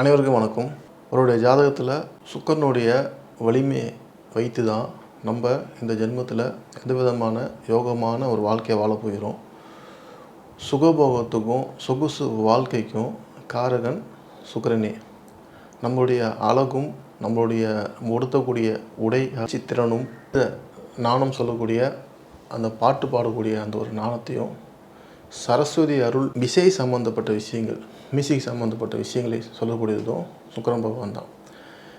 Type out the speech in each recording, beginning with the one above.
அனைவருக்கும் வணக்கம். அவருடைய ஜாதகத்தில் சுக்கரனுடைய வலிமையை வைத்து தான் நம்ம இந்த ஜென்மத்தில் எந்த விதமான யோகமான ஒரு வாழ்க்கையை வாழ போகிறோம். சுகபோகத்துக்கும் சொகுசு வாழ்க்கைக்கும் காரகன் சுக்கரனே. நம்மளுடைய அழகும் நம்மளுடைய உடுத்தக்கூடிய உடை சித்திரனும் இந்த நாணம் சொல்லக்கூடிய அந்த பாட்டு பாடக்கூடிய அந்த ஒரு நாணத்தையும் சரஸ்வதி அருள் இசை சம்பந்தப்பட்ட விஷயங்கள் மியூசிக் சம்மந்தப்பட்ட விஷயங்களை சொல்லக்கூடியதும் சுக்கரன் பகவான் தான்.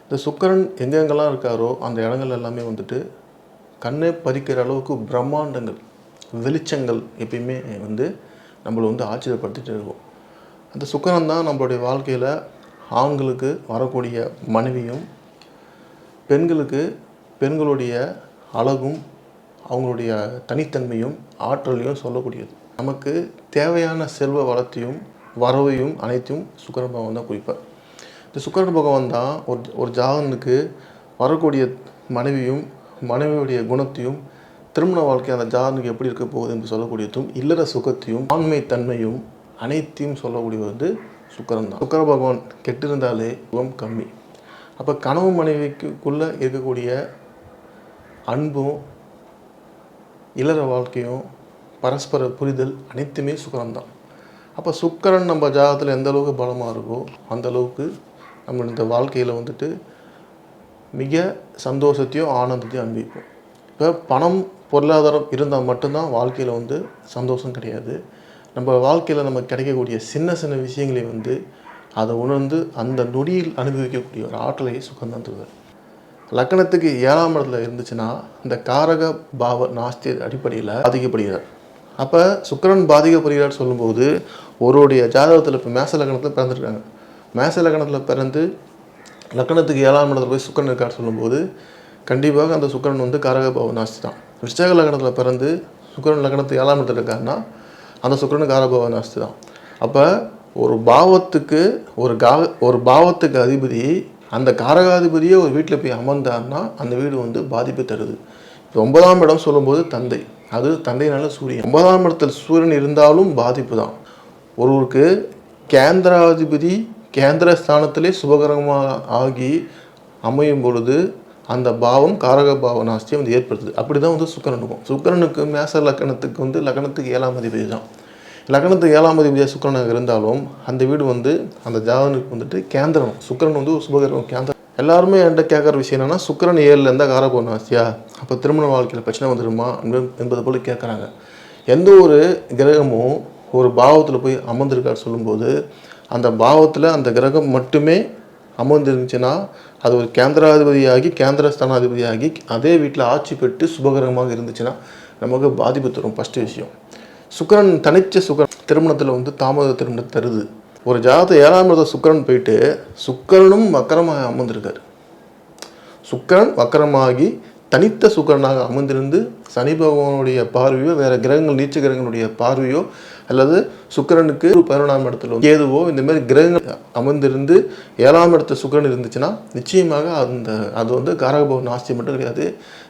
இந்த சுக்கரன் எங்கெங்கெல்லாம் இருக்காரோ அந்த இடங்கள் எல்லாமே வந்துட்டு கண்ணை பறிக்கிற அளவுக்கு பிரம்மாண்டங்கள் வெளிச்சங்கள் எப்பயுமே வந்து நம்மளை வந்து ஆச்சரியப்படுத்திகிட்டு இருக்கும். அந்த சுக்கரன் தான் நம்மளுடைய வாழ்க்கையில் ஆண்களுக்கு வரக்கூடிய மனைவியும் பெண்களுக்கு பெண்களுடைய அழகும் அவங்களுடைய தனித்தன்மையும் ஆற்றலையும் சொல்லக்கூடியது. நமக்கு தேவையான செல்வ வளத்தையும் வரவையும் அனைத்தையும் சுக்கிரன் பகவான் தான் குறிப்பார். இந்த சுக்கர பகவான் தான் ஒரு ஒரு ஜாதகனுக்கு வரக்கூடிய மனைவியும் மனைவியுடைய குணத்தையும் திருமண வாழ்க்கை அந்த ஜாதகனுக்கு எப்படி இருக்க போகுது என்று சொல்லக்கூடியதும் இல்லற சுகத்தையும் ஆண்மை தன்மையும் அனைத்தையும் சொல்லக்கூடியது வந்து சுக்கரன் தான். சுக்கர பகவான் கெட்டிருந்தாலே சுகம் கம்மி. அப்போ கனவு மனைவிக்குள்ளே இருக்கக்கூடிய அன்பும் இல்லற வாழ்க்கையும் பரஸ்பர புரிதல் அனைத்துமே சுக்கரன் தான். அப்போ சுக்கரன் நம்ம ஜாதகத்தில் எந்த அளவுக்கு பலமாக இருக்கோ அந்த அளவுக்கு நம்ம இந்த வாழ்க்கையில் வந்துட்டு மிக சந்தோஷத்தையும் ஆனந்தத்தையும் அனுபவிப்போம். இப்போ பணம் பொருளாதாரம் இருந்தால் மட்டும்தான் வாழ்க்கையில் வந்து சந்தோஷம் கிடையாது. நம்ம வாழ்க்கையில் நமக்கு கிடைக்கக்கூடிய சின்ன சின்ன விஷயங்களை வந்து அதை உணர்ந்து அந்த நொடியில் அனுபவிக்கக்கூடிய ஒரு ஆற்றலை சுகம்தான் தருவார். லக்கணத்துக்கு ஏழாம் இடத்துல இருந்துச்சுன்னா இந்த காரக பாவ நாஸ்தி அடிப்படையில் அதிகப்படுகிறார் அப்போ சுக்கரன் பாதிக்கப்படுகிறார் சொல்லும்போது ஒருவருடைய ஜாதகத்தில் இப்போ மேச லக்னத்தில் பிறந்திருக்காங்க. மேச லக்னத்தில் பிறந்து லக்கணத்துக்கு ஏழாம் இடத்துல போய் சுக்கிரன் இருக்கார் சொல்லும்போது கண்டிப்பாக அந்த சுக்கிரன் வந்து காரக பாவ நாஸ்தி தான். விருச்சக லக்னத்தில் பிறந்து சுக்கரன் லக்னத்துக்கு ஏழாம் இடத்துல இருக்காருன்னா அந்த சுக்கிரன் காரபாவ நாஸ்தி தான். அப்போ ஒரு பாவத்துக்கு ஒரு கா ஒரு பாவத்துக்கு அதிபதி அந்த காரகாதிபதியே ஒரு வீட்டில் போய் அமர்ந்தார்னா அந்த வீடு வந்து பாதிப்பு தருது. இப்போ ஒன்பதாம் இடம் சொல்லும்போது தந்தை. அது தந்தையினால சூரியன். ஒன்பதாம் இடத்தில் சூரியன் இருந்தாலும் பாதிப்பு தான். ஒருவருக்கு கேந்திராதிபதி கேந்திர ஸ்தானத்திலே சுபகரமாக ஆகி அமையும் பொழுது அந்த பாவம் காரக பாவ நாஸ்தியை வந்து ஏற்படுத்துது. அப்படி தான் வந்து சுக்கரனுக்கும் சுக்கரனுக்கு மேச லக்கணத்துக்கு வந்து லக்கணத்துக்கு ஏழாம் அதிபதி தான். லக்னத்துக்கு ஏழாம் அதிபதியாக சுக்கரனாக இருந்தாலும் அந்த வீடு வந்து அந்த ஜாதனுக்கு வந்துட்டு கேந்திரம் சுக்கரன் வந்து சுபகரம் சுபகிரகம் கேந்திரம் எல்லாருமே என்கிட்ட கேட்குற விஷயம் என்னென்னா சுக்கரன் ஏழில் இருந்தால் காரகோணம் ஆசியா அப்போ திருமண வாழ்க்கையில் பிரச்சனை வந்துடுமா என்பது- போல் கேட்குறாங்க. எந்த ஒரு கிரகமும் ஒரு பாவத்தில் போய் அமர்ந்திருக்காரு சொல்லும்போது அந்த பாவத்தில் அந்த கிரகம் மட்டுமே அமர்ந்திருந்துச்சுன்னா அது ஒரு கேந்திராதிபதியாகி கேந்திர ஸ்தானாதிபதியாகி அதே வீட்டில் ஆட்சி பெற்று சுபகிரகமாக இருந்துச்சுன்னா நமக்கு பாதிப்பு தரும் ஃபஸ்ட்டு விஷயம். சுக்கிரன் தனிச்ச சுக்கரன் திருமணத்தில் வந்து தாமத திருமணம் தருது. ஒரு ஜாதகத்தை ஏழாம் இடத்துல சுக்கரன் போயிட்டு சுக்கரனும் வக்கரமாக அமர்ந்திருக்காரு. சுக்கிரன் வக்கரமாகி தனித்த சுக்கரனாக அமர்ந்திருந்து சனி பகவானுடைய பார்வையோ வேற கிரகங்கள் நீச்ச கிரகங்களுடைய பார்வையோ அல்லது சுக்கிரனுக்கு பதினொன்றாம் இடத்துல ஏதுவோ இந்த மாதிரி கிரகங்கள் அமர்ந்திருந்து ஏழாம் இடத்துல சுக்கிரன் இருந்துச்சுன்னா நிச்சயமாக அந்த அது வந்து காரகபவன் ஆஸ்தி மட்டும் கிடையாது.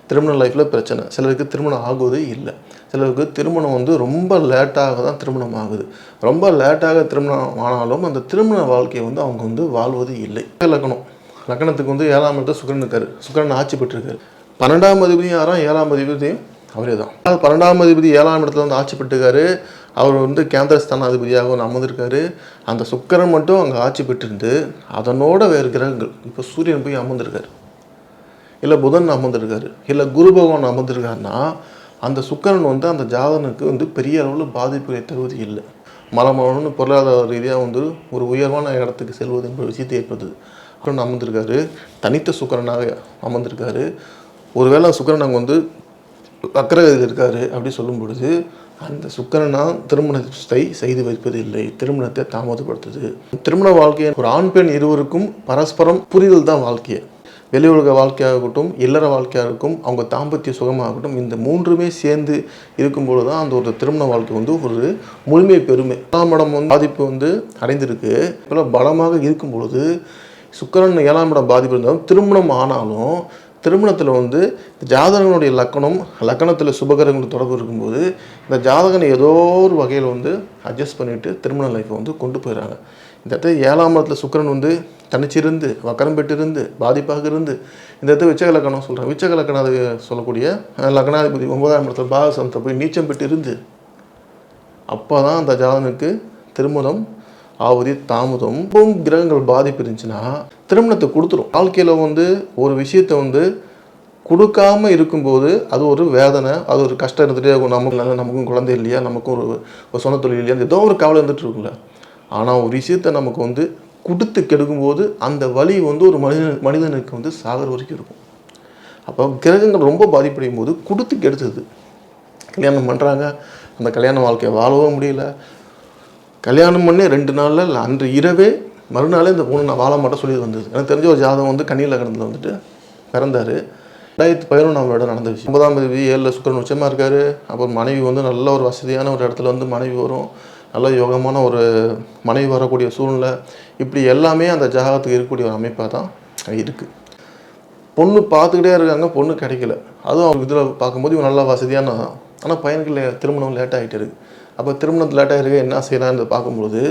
திருமண லைஃப்பில் பிரச்சனை. சிலருக்கு திருமணம் ஆகுவதே இல்லை. சிலருக்கு திருமணம் வந்து ரொம்ப லேட்டாக தான் திருமணம் ஆகுது. ரொம்ப லேட்டாக திருமணம் ஆனாலும் அந்த திருமண வாழ்க்கையை வந்து அவங்க வந்து வாழ்வது இல்லை. லக்கணம். லக்கணத்துக்கு வந்து ஏழாம் இடத்துல சுக்கரன் இருக்காரு. சுக்கிரன் ஆட்சி பெற்றிருக்காரு. பன்னெண்டாம் அதிபதியும் யாராம் ஏழாம் அதிபதியும் அவரே தான். பன்னெண்டாம் அதிபதி ஏழாம் இடத்துல வந்து ஆட்சி பெற்றுக்காரு. அவர் வந்து கேந்திர ஸ்தானாதிபதியாகவும் அமர்ந்திருக்காரு. அந்த சுக்கரன் மட்டும் அங்கே ஆட்சி பெற்றிருந்து அதனோட வேறு கிரகங்கள் இப்போ சூரியன் போய் அமர்ந்திருக்காரு. இல்லை புதன் அமர்ந்திருக்காரு. இல்லை குரு பகவான் அமர்ந்திருக்காருன்னா அந்த சுக்கரன் வந்து அந்த ஜாதனுக்கு வந்து பெரிய அளவில் பாதிப்புகளை தருவது இல்லை. மலமலன்னு பொருளாதார ரீதியாக வந்து ஒரு உயர்வான இடத்துக்கு செல்வது என்ற விஷயத்தை ஏற்படுது சுக்கிரன் அமர்ந்திருக்காரு. தனித்த சுக்கரனாக அமர்ந்திருக்காரு. ஒருவேளை சுக்கரன் அங்கே வந்து வக்கரகதியில் இருக்காரு அப்படி சொல்லும் பொழுது அந்த சுக்கிரனா திருமணத்தை செய்து வைப்பது இல்லை. திருமணத்தை தாமதப்படுத்துது. திருமண வாழ்க்கையை ஒரு ஆண் பெண் இருவருக்கும் பரஸ்பரம் புரிதல் தான் வாழ்க்கையை வெளி உலக வாழ்க்கையாகட்டும் இல்லற வாழ்க்கையாகட்டும் அவங்க தாம்பத்திய சுகமாகட்டும் இந்த மூன்றுமே சேர்ந்து இருக்கும்போது தான் அந்த ஒரு திருமண வாழ்க்கை வந்து ஒரு முழுமை பெருமை. ஏழாம் இடம் வந்து பாதிப்பு வந்து அடைந்திருக்கு. இப்போ பலமாக இருக்கும் பொழுது சுக்கரன் ஏழாம் இடம் பாதிப்பு இருந்தாலும் திருமணம் ஆனாலும் திருமணத்தில் வந்து ஜாதகனுடைய லக்கணம் லக்கணத்தில் சுபகரங்கள் தொடர்பு இருக்கும்போது இந்த ஜாதகனை ஏதோ ஒரு வகையில் வந்து அட்ஜஸ்ட் பண்ணிவிட்டு திருமண லைஃப்பை வந்து கொண்டு போயிடறாங்க. இந்த இடத்துல ஏழாம் இடத்துல சுக்கிரன் வந்து தனிச்சிருந்து வக்கரம் பெற்று இருந்து பாதிப்பாக இருந்து இந்த இடத்துல விச்சக லக்கணம் சொல்கிறேன் விச்சக லக்கணம் சொல்லக்கூடிய லக்னாதிபதி ஒன்பதாம் இடத்துல பாகசனத்தை போய் நீச்சம் பெற்றிருந்து அப்போ தான் அந்த ஜாதகனுக்கு திருமணம் ஆவதி தாமதம். ரொம்பவும் கிரகங்கள் பாதிப்பு இருந்துச்சுன்னா திருமணத்தை கொடுத்துரும். வாழ்க்கையில் வந்து ஒரு விஷயத்தை வந்து கொடுக்காம இருக்கும்போது அது ஒரு வேதனை அது ஒரு கஷ்டம் இருந்துகிட்டே இருக்கும். நமக்கு நல்ல நமக்கும் குழந்தை இல்லையா? நமக்கும் ஒரு ஒரு சொந்த தொழில் இல்லையா? ஏதோ ஒரு கவலை இருந்துட்டு இருக்குல்ல ஆனால் ஒரு விஷயத்தை நமக்கு வந்து கொடுத்து கெடுக்கும்போது அந்த வழி வந்து ஒரு மனிதன் மனிதனுக்கு வந்து சாகர வரைக்கும் இருக்கும். அப்போ கிரகங்கள் ரொம்ப பாதிப்படையும் போது கொடுத்து கெடுத்தது. கல்யாணம் பண்ணுறாங்க அந்த கல்யாண வாழ்க்கையை வாழவும் முடியல. கல்யாணம் பண்ணி ரெண்டு நாளில் இல்லை அன்று இரவே மறுநாளே இந்த பொண்ணு நான் வாழ மாட்டேன் சொல்லி வந்தது. எனக்கு தெரிஞ்ச ஒரு ஜாதகம் வந்து கண்ணியில் லக்னத்தில் வந்துட்டு பிறந்தார். ரெண்டாயிரத்தி பதினொன்றாம் வருடம் நடந்த விஷயம். ஒன்பதாம் தேதி ஏழில் சுக்கரன் உச்சமாக இருக்கார். அப்புறம் மனைவி வந்து நல்ல ஒரு வசதியான ஒரு இடத்துல வந்து மனைவி வரும். நல்ல யோகமான ஒரு மனைவி வரக்கூடிய சூழ்நிலை. இப்படி எல்லாமே அந்த ஜாதகத்துக்கு இருக்கக்கூடிய ஒரு அமைப்பாக தான் இருக்குது பொண்ணு பார்த்துக்கிட்டே இருக்காங்க பொண்ணு கிடைக்கல. அதுவும் அவங்க இதில் பார்க்கும்போது இவன் நல்லா வசதியான ஆனால் பையனுக்கு லே திருமணம் லேட் ஆகிட்டு இருக்குது அப்போ திருமணம் லேட்டாக இருக்க என்ன செய்யலான்னு பார்க்கும்பொழுது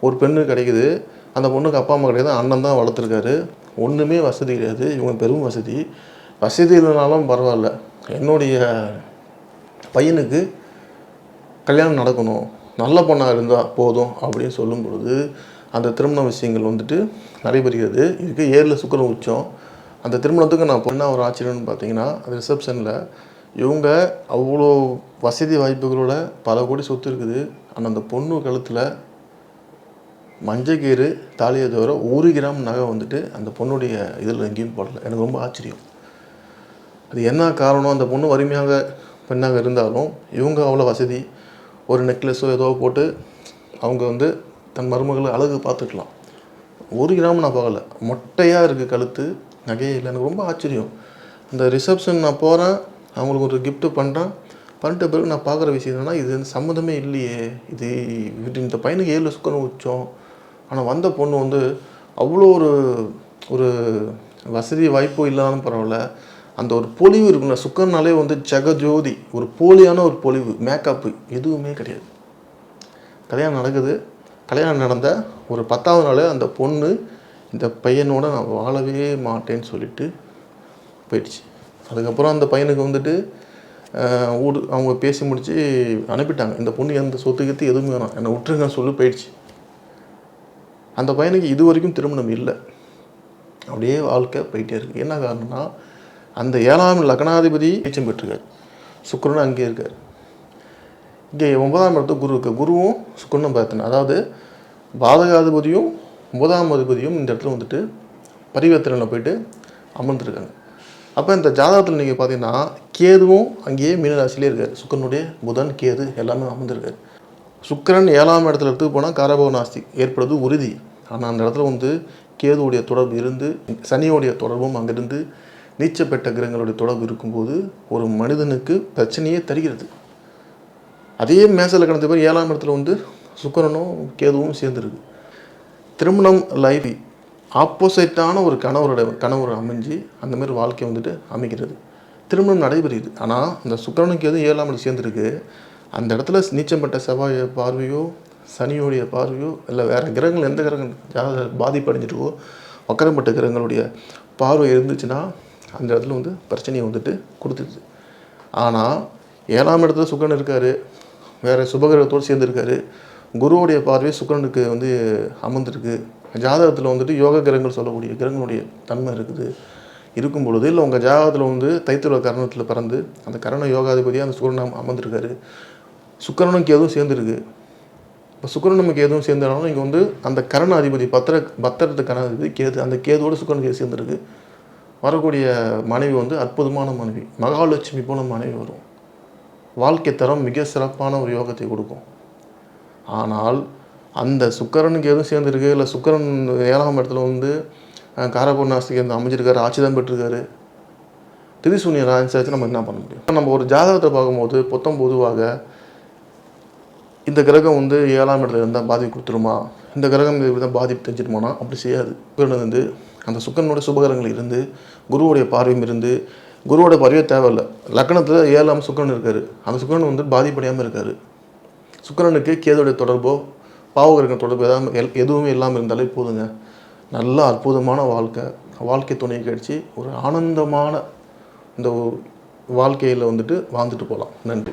ஒரு பெண்ணு கிடைக்குது. அந்த பொண்ணுக்கு அப்பா அம்மா கிடையாது அண்ணன் தான் வளர்த்துருக்காரு. ஒன்றுமே வசதி கிடையாது. இவங்க பெரும் வசதி. வசதி இல்லைனாலும் பரவாயில்ல. என்னுடைய பையனுக்கு கல்யாணம் நடக்கணும். நல்ல பொண்ணாக இருந்தால் போதும் அப்படின்னு சொல்லும் பொழுது அந்த திருமண விஷயங்கள் வந்துட்டு நடைபெறுகிறது. இதுக்கு ஏழில் சுக்கரம் உச்சம். அந்த திருமணத்துக்கு நான் பொண்ணாக ஒரு ஆச்சரியம்னு பார்த்தீங்கன்னா அந்த ரிசப்ஷனில் இவங்க அவ்வளோ வசதி வாய்ப்புகளோட பல கோடி சொத்து இருக்குது. ஆனால் அந்த பொண்ணு கழுத்தில் மஞ்சக்கீறு தாலியை தவிர ஒரு கிராம் நகை வந்துட்டு அந்த பொண்ணுடைய இதில் எங்கேயும் போடல. எனக்கு ரொம்ப ஆச்சரியம். அது என்ன காரணம்? அந்த பொண்ணு வறுமையாக பெண்ணாக இருந்தாலும் இவங்க அவ்வளோ வசதி. ஒரு நெக்லஸோ ஏதோ போட்டு அவங்க வந்து தன் மருமகளை அழகு பார்த்துக்கலாம். ஒரு கிராம் நான் பார்க்கல மொட்டையாக இருக்குது கழுத்து நகையே இல்லை. எனக்கு ரொம்ப ஆச்சரியம். அந்த ரிசப்ஷன் நான் போகிறேன் அவங்களுக்கு ஒரு கிஃப்ட்டு பண்ணுறேன் பண்ணிட்ட பிறகு நான் பார்க்குற விஷயம் என்னென்னா இது வந்து சம்மந்தமே இல்லையே. இது இது இந்த பையனுக்கு ஏழு சுக்கரம் உச்சம். ஆனால் வந்த பொண்ணு வந்து அவ்வளோ ஒரு ஒரு வசதி வாய்ப்போ இல்லாமல் பரவாயில்ல. அந்த ஒரு பொலிவு இருக்குல்ல சுக்கர்னாலே வந்து ஜெகஜோதி ஒரு போலியான ஒரு பொலிவு மேக்கப்பு எதுவுமே கிடையாது. கல்யாணம் நடக்குது. கல்யாணம் நடந்த ஒரு பத்தாவது நாள் அந்த பொண்ணு இந்த பையனோட நான் வாழவே மாட்டேன்னு சொல்லிட்டு போயிடுச்சு. அதுக்கப்புறம் அந்த பையனுக்கு வந்துட்டு ஊர் ஊடு அவங்க பேசி முடித்து அனுப்பிட்டாங்க. இந்த பொண்ணு எந்த சொத்து கத்து எதுவுமே வேணாம். என்னை விட்டுருங்கன்னு சொல்லி போயிடுச்சு. அந்த பையனுக்கு இது வரைக்கும் திருமணம் இல்லை. அப்படியே வாழ்க்கை போயிட்டே இருக்கு. என்ன காரணம்னா அந்த ஏழாம் லக்னாதிபதி நீச்சம் பெற்றிருக்கார். சுக்கரன் அங்கே இருக்கார். இங்கே ஒன்பதாம் இடத்துல குரு இருக்கு. குருவும் சுக்கரனும் பார்த்தன அதாவது பாதகாதிபதியும் ஒன்பதாம் அதிபதியும் இந்த இடத்துல வந்துட்டு பரிவர்த்தனையில் போயிட்டு அமர்ந்திருக்காங்க. அப்போ இந்த ஜாதகத்தில் நீங்கள் பார்த்தீங்கன்னா கேதுவும் அங்கேயே மீனராசிலே இருக்கார். சுக்கரனுடைய புதன் கேது எல்லாமே அமர்ந்திருக்கார். சுக்கிரன் ஏழாம் இடத்துல எடுத்து போனால் காரபவ நாஸ்தி ஏற்படுவது உறுதி. ஆனால் அந்த இடத்துல வந்து கேதுவுடைய தொடர்பு இருந்து சனியோடைய தொடர்பும் அங்கிருந்து நீச்சல் கிரகங்களுடைய தொடர்பு இருக்கும்போது ஒரு மனிதனுக்கு பிரச்சனையே தருகிறது. அதே மேசையில் கடந்த பேர் ஏழாம் இடத்துல வந்து சுக்கரனும் கேதுவும் சேர்ந்துருக்கு. திருமணம் லைஃப் ஆப்போசிட்டான ஒரு கணவரோட கணவர் அமைஞ்சு அந்தமாரி வாழ்க்கை வந்துட்டு அமைக்கிறது திருமணம் நடைபெறுகிறது. ஆனால் இந்த சுக்கரனுக்கு எதுவும் ஏழாம் இடம் சேர்ந்துருக்கு? அந்த இடத்துல நீச்சம் பெற்ற செவ்வாய் பார்வையோ சனியோடைய பார்வையோ இல்லை வேறு கிரகங்கள் எந்த கிரகம் ஜாத பாதிப்படைஞ்சிருக்கோ வக்கரம்பட்ட கிரகங்களுடைய பார்வை இருந்துச்சுன்னா அந்த இடத்துல வந்து பிரச்சனையை வந்துட்டு கொடுத்துருது. ஆனால் ஏழாம் இடத்துல சுக்கரன் இருக்கார். வேறு சுபகிரகத்தோடு சேர்ந்துருக்காரு. குருவோடைய பார்வை சுக்கரனுக்கு வந்து அமர்ந்திருக்கு. ஜாதகத்தில் வந்துட்டு யோக கிரகங்கள் சொல்லக்கூடிய கிரகங்களுடைய தன்மை இருக்குது. இருக்கும் பொழுது இல்லை உங்கள் ஜாதகத்தில் வந்து தைத்திர கரணத்தில் பிறந்து அந்த கரண யோகாதிபதியாக அந்த சுக்கிரன் அமர்ந்திருக்காரு. சுக்கரனும் எதுவும் சேர்ந்துருக்கு. இப்போ சுக்கிரன் நமக்கு எதுவும் சேர்ந்தாலும் இங்கே வந்து அந்த கரண அதிபதி பத்திர பத்திரத்து கரண அதிபதி கேது அந்த கேதோடு சுக்கரன் கேது சேர்ந்துருக்கு. வரக்கூடிய மனைவி வந்து அற்புதமான மனைவி. மகாலட்சுமி போல மனைவி வரும். வாழ்க்கை தரம் மிக சிறப்பான ஒரு யோகத்தை கொடுக்கும். ஆனால் அந்த சுக்கரனுக்கு எதுவும் சேர்ந்துருக்கு? இல்லை சுக்கரன் ஏழாம் இடத்துல வந்து காரபூர்ணாஸ்திக்கு வந்து அமைஞ்சிருக்காரு ஆட்சி தான் பெற்றிருக்காரு திரிசூன்ய ராஜாச்சு நம்ம என்ன பண்ண முடியும்? நம்ம ஒரு ஜாதகத்தை பார்க்கும்போது பொத்தம் பொதுவாக இந்த கிரகம் வந்து ஏழாம் இடத்துல இருந்தால் பாதிப்பு கொடுத்துருமா? இந்த கிரகம் இப்படி தான் பாதிப்பு தெரிஞ்சிருமானா அப்படி செய்யாது. சுக்கிரன் வந்து அந்த சுக்கரனோட சுபகரங்கள் இருந்து குருவுடைய பார்வையும் இருந்து குருவோட பார்வையே தேவையில்லை. லக்னத்தில் ஏழாம் சுக்கரன் இருக்காரு. அந்த சுக்கிரன் வந்து பாதிப்படையாமல் இருக்காரு. சுக்கரனுக்கு கேதுடைய தொடர்போ பாவகிரக தொடர்பு எதாவது எல்- எதுவுமே இல்லாமல் இருந்தாலே போதுங்க. நல்ல அற்புதமான வாழ்க்கை. வாழ்க்கை துணை கழிச்சு ஒரு ஆனந்தமான இந்த வாழ்க்கையில் வந்துட்டு வாழ்ந்துட்டு போகலாம் நன்றி.